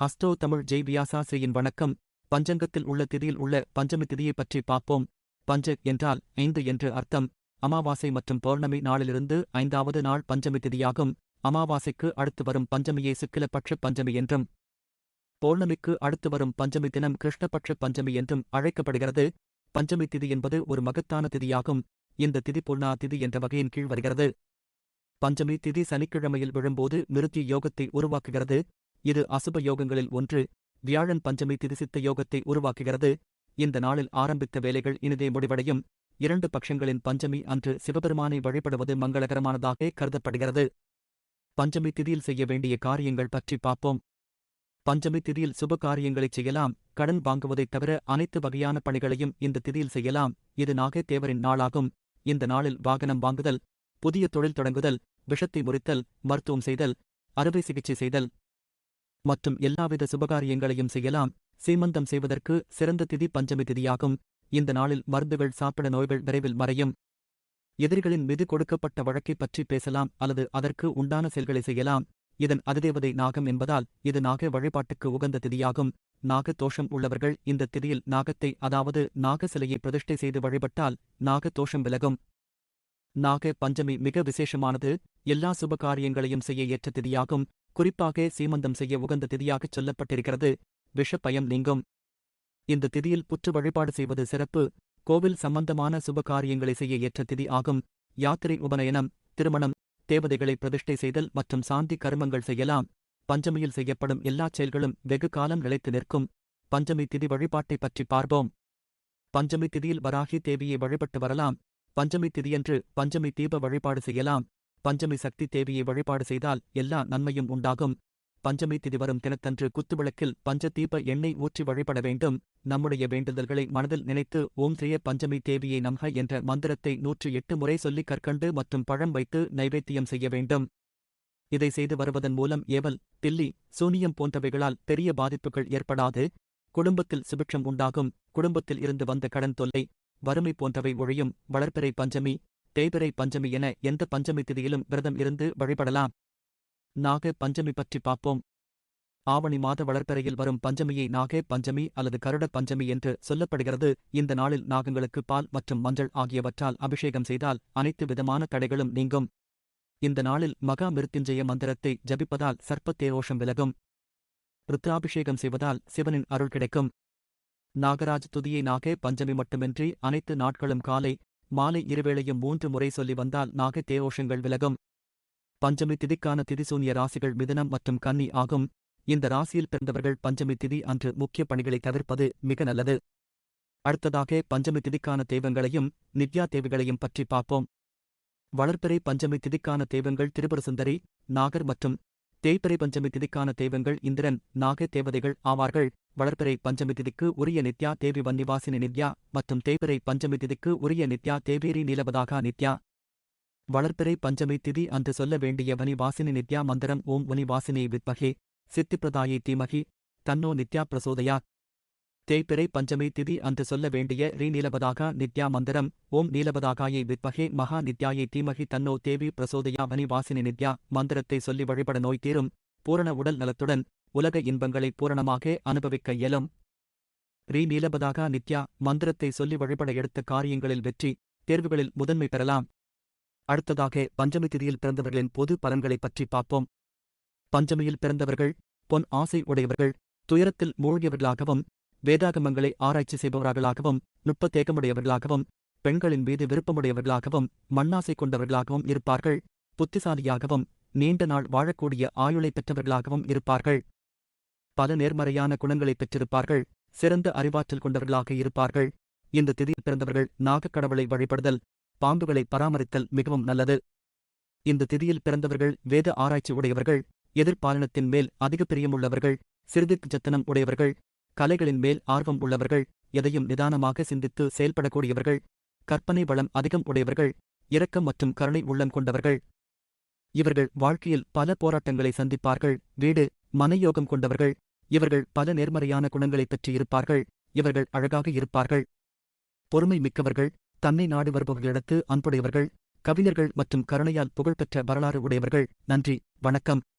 ஹஸ்டோ தமிழ் ஜெய் வியாசாசிரியின் வணக்கம். பஞ்சங்கத்தில் உள்ள திதியில் உள்ள பஞ்சமி திதியை பற்றி பார்ப்போம். பஞ்ச என்றால் ஐந்து என்று அர்த்தம். அமாவாசை மற்றும் பௌர்ணமி நாளிலிருந்து ஐந்தாவது நாள் பஞ்சமி திதியாகும். அமாவாசைக்கு அடுத்து வரும் பஞ்சமியே சுக்கிலபட்ச பஞ்சமி என்றும். பௌர்ணமிக்கு அடுத்து வரும் பஞ்சமி தினம் கிருஷ்ணபட்ச பஞ்சமி என்றும் அழைக்கப்படுகிறது. பஞ்சமி திதி என்பது ஒரு மகத்தான திதியாகும். இந்த திதி பொன்னா திதி என்ற வகையின் கீழ் வருகிறது. பஞ்சமி திதி சனிக்கிழமையில் விழும்போது மிருத்தி யோகத்தை உருவாக்குகிறது. இது அசுப யோகங்களில் ஒன்று வியாழன் பஞ்சமி திதி சித்த யோகத்தை உருவாக்குகிறது. இந்த நாளில் ஆரம்பித்த வேலைகள் இனிதே முடிவடையும். இரண்டு பட்சங்களின் பஞ்சமி அன்று சிவபெருமானை வழிபடுவது மங்களகரமானதாக கருதப்படுகிறது. பஞ்சமி திதியில் செய்ய வேண்டிய காரியங்கள் பற்றி பார்ப்போம். பஞ்சமி திதியில் சுப காரியங்களைச் செய்யலாம் கடன் வாங்குவதைத் தவிர அனைத்து வகையான பணிகளையும் இந்த திதியில் செய்யலாம். இது நாகே தேவரின் நாளாகும். இந்த நாளில் வாகனம் வாங்குதல் புதிய தொழில் தொடங்குதல் விஷத்தை முறித்தல் மருத்துவம் செய்தல் அறுவை சிகிச்சை செய்தல் மற்றும் எல்லாவித சுபகாரியங்களையும் செய்யலாம். சீமந்தம் செய்வதற்கு சிறந்த திதி பஞ்சமி திதியாகும். இந்த நாளில் மருந்துகள் சாப்பிட நோய்கள் விரைவில் மறையும். எதிரிகளின் மீது கொடுக்கப்பட்ட வழக்கை பற்றி பேசலாம் அல்லது அதற்கு உண்டான செயல்களை செய்யலாம். இதன் அதிதேவதை நாகம் என்பதால் இது நாக வழிபாட்டுக்கு உகந்த திதியாகும். நாக தோஷம் உள்ளவர்கள் இந்த திதியில் நாகத்தை அதாவது நாக சிலையை பிரதிஷ்டை செய்து வழிபட்டால் நாக தோஷம் விலகும். நாக பஞ்சமி மிக விசேஷமானது. எல்லா சுப காரியங்களையும் செய்ய ஏற்ற திதியாகும். குறிப்பாக சீமந்தம் செய்ய உகந்த திதியாகச் சொல்லப்பட்டிருக்கிறது. விஷப்பயம் நீங்கும் இந்த திதியில் புற்று வழிபாடு செய்வது சிறப்பு. கோவில் சம்பந்தமான சுப காரியங்களை செய்ய ஏற்ற திதி ஆகும். யாத்திரை உபநயனம் திருமணம் தேவதைகளை பிரதிஷ்டை செய்தல் மற்றும் சாந்தி கருமங்கள் செய்யலாம். பஞ்சமியில் செய்யப்படும் எல்லாச் செயல்களும் வெகு காலம் நிலைத்து நிற்கும். பஞ்சமி திதி வழிபாட்டை பற்றி பார்ப்போம். பஞ்சமி திதியில் வராகி தேவியை வழிபட்டு வரலாம். பஞ்சமி திதியன்று பஞ்சமி தீப வழிபாடு செய்யலாம். பஞ்சமி சக்தி தேவியை வழிபாடு செய்தால் எல்லா நன்மையும் உண்டாகும். பஞ்சமி திதி வரும் தினத்தன்று குத்துவிளக்கில் பஞ்சதீப எண்ணெய் ஊற்றி வழிபட வேண்டும். நம்முடைய வேண்டுதல்களை மனதில் நினைத்து ஓம் ஸ்ரீய பஞ்சமி தேவியை நம்ஹ என்ற மந்திரத்தை நூற்று எட்டு முறை சொல்லி கற்கண்டு மற்றும் பழம் வைத்து நைவேத்தியம் செய்ய வேண்டும். இதை செய்து வருவதன் மூலம் ஏவல் தில்லி சூனியம் போன்றவைகளால் பெரிய பாதிப்புகள் ஏற்படாது. குடும்பத்தில் சுபிட்சம் உண்டாகும். குடும்பத்தில் இருந்து வந்த கடன் தொல்லை வறுமை போன்றவை ஒழியும். வளர்ப்பிறை பஞ்சமி தேய்பிறை பஞ்சமி என எந்த பஞ்சமி திதியிலும் விரதம் இருந்து வழிபடலாம். நாக பஞ்சமி பற்றி பார்ப்போம். ஆவணி மாத வளர்ப்பறையில் வரும் பஞ்சமியை நாகே பஞ்சமி அல்லது கருட பஞ்சமி என்று சொல்லப்படுகிறது. இந்த நாளில் நாகங்களுக்கு பால் மற்றும் மஞ்சள் ஆகியவற்றால் அபிஷேகம் செய்தால் அனைத்து விதமான தடைகளும் நீங்கும். இந்த நாளில் மகா மிருத்யுஞ்சய மந்திரத்தை ஜபிப்பதால் சர்ப்பத்தேரோஷம் விலகும். ருத்ராபிஷேகம் செய்வதால் சிவனின் அருள் கிடைக்கும். நாகராஜ் துதியை நாகே பஞ்சமி மட்டுமின்றி அனைத்து நாட்களும் காலை மாலை இருவேளையும் மூன்று முறை சொல்லி வந்தால் நாக விலகும். பஞ்சமி திதிக்கான திதிசூன்ய ராசிகள் மிதனம் மற்றும் கன்னி ஆகும். இந்த ராசியில் பிறந்தவர்கள் பஞ்சமி திதி அன்று முக்கிய பணிகளை தவிர்ப்பது மிக நல்லது. அடுத்ததாக பஞ்சமி திதிக்கான தெய்வங்களையும் நித்யா தேவிகளையும் பற்றி பார்ப்போம். வளர்ப்பிறை பஞ்சமி திதிக்கான தெய்வங்கள் திருபுரசுந்தரி நாகர் மற்றும் தேய்பிறை பஞ்சமி திதிக்கான தெய்வங்கள் இந்திரன் நாக தேவதைகள் ஆவார்கள். வளர்ப்பிறை பஞ்சமி திதிக்கு உரிய நித்யா தேவி வன்னிவாசினி நித்யா மற்றும் தேய்பிறை பஞ்சமி திதிக்கு உரிய நித்யா தேவேரி நீலபதாகா நித்யா. வளர்ப்பிறை பஞ்சமி திதி அன்று சொல்ல வேண்டிய வனிவாசினி நித்யா மந்திரம் ஓம் வனிவாசினி வித்மகே சித்திப்பிரதாயை தீமகி தன்னோ நித்யா பிரசோதயா. தேய்பிறை பஞ்சமி திதி அன்று சொல்ல வேண்டிய ரீநீலபதாக நித்யா மந்திரம் ஓம் நீலபதாகாயை வித்மகே மகா நித்யாயை தீமகி தன்னோ தேவி பிரசோதயா வனிவாசினி நித்யா மந்திரத்தை சொல்லி வழிபட நோய் தீரும் பூரண உடல் நலத்துடன் உலக இன்பங்களை பூரணமாக அனுபவிக்க இயலும். ரீ நீலபதாகா நித்யா மந்திரத்தை சொல்லி வழிபட எடுத்த காரியங்களில் வெற்றி தேர்வுகளில் முதன்மை பெறலாம். அடுத்ததாக பஞ்சமி திதியில் பிறந்தவர்களின் பொது பலன்களைப் பற்றி பார்ப்போம். பஞ்சமியில் பிறந்தவர்கள் பொன் ஆசை உடையவர்கள் துயரத்தில் மூழ்கியவர்களாகவும் வேதாகமங்களை ஆராய்ச்சி செய்பவர்களாகவும் நுட்பத்தேகமுடையவர்களாகவும் பெண்களின் மீது விருப்பமுடையவர்களாகவும் மண்ணாசை கொண்டவர்களாகவும் இருப்பார்கள். புத்திசாலியாகவும் நீண்ட நாள் வாழக்கூடிய ஆயுளை பெற்றவர்களாகவும் இருப்பார்கள். பல நேர்மறையான குணங்களைப் பெற்றிருப்பார்கள் சிறந்த அறிவாற்றல் கொண்டவர்களாக இருப்பார்கள். இந்த திதியில் பிறந்தவர்கள் நாகக்கடவுளை வழிபடுதல் பாம்புகளை பராமரித்தல் மிகவும் நல்லது. இந்த திதியில் பிறந்தவர்கள் வேத ஆராய்ச்சி உடையவர்கள் எதிர்பாலனத்தின் மேல் அதிக பிரியமுள்ளவர்கள் சிறிதுக்கு ஜத்தனம் உடையவர்கள் கலைகளின் மேல் ஆர்வம் உள்ளவர்கள் எதையும் நிதானமாக சிந்தித்து செயல்படக்கூடியவர்கள் கற்பனை வளம் அதிகம் உடையவர்கள் இரக்கம் மற்றும் கருணை உள்ளம் கொண்டவர்கள். இவர்கள் வாழ்க்கையில் பல போராட்டங்களை சந்திப்பார்கள் வீடு மனயோகம் கொண்டவர்கள் இவர்கள் பல நேர்மறையான குணங்களைப் பெற்றிருப்பார்கள் இவர்கள் அழகாக இருப்பார்கள். பொறுமை மிக்கவர்கள் தன்னை நாடி வருபவர்களிடத்து அன்புடையவர்கள் கவிஞர்கள் மற்றும் கருணையால் புகழ்பெற்ற வரலாறு உடையவர்கள். நன்றி வணக்கம்.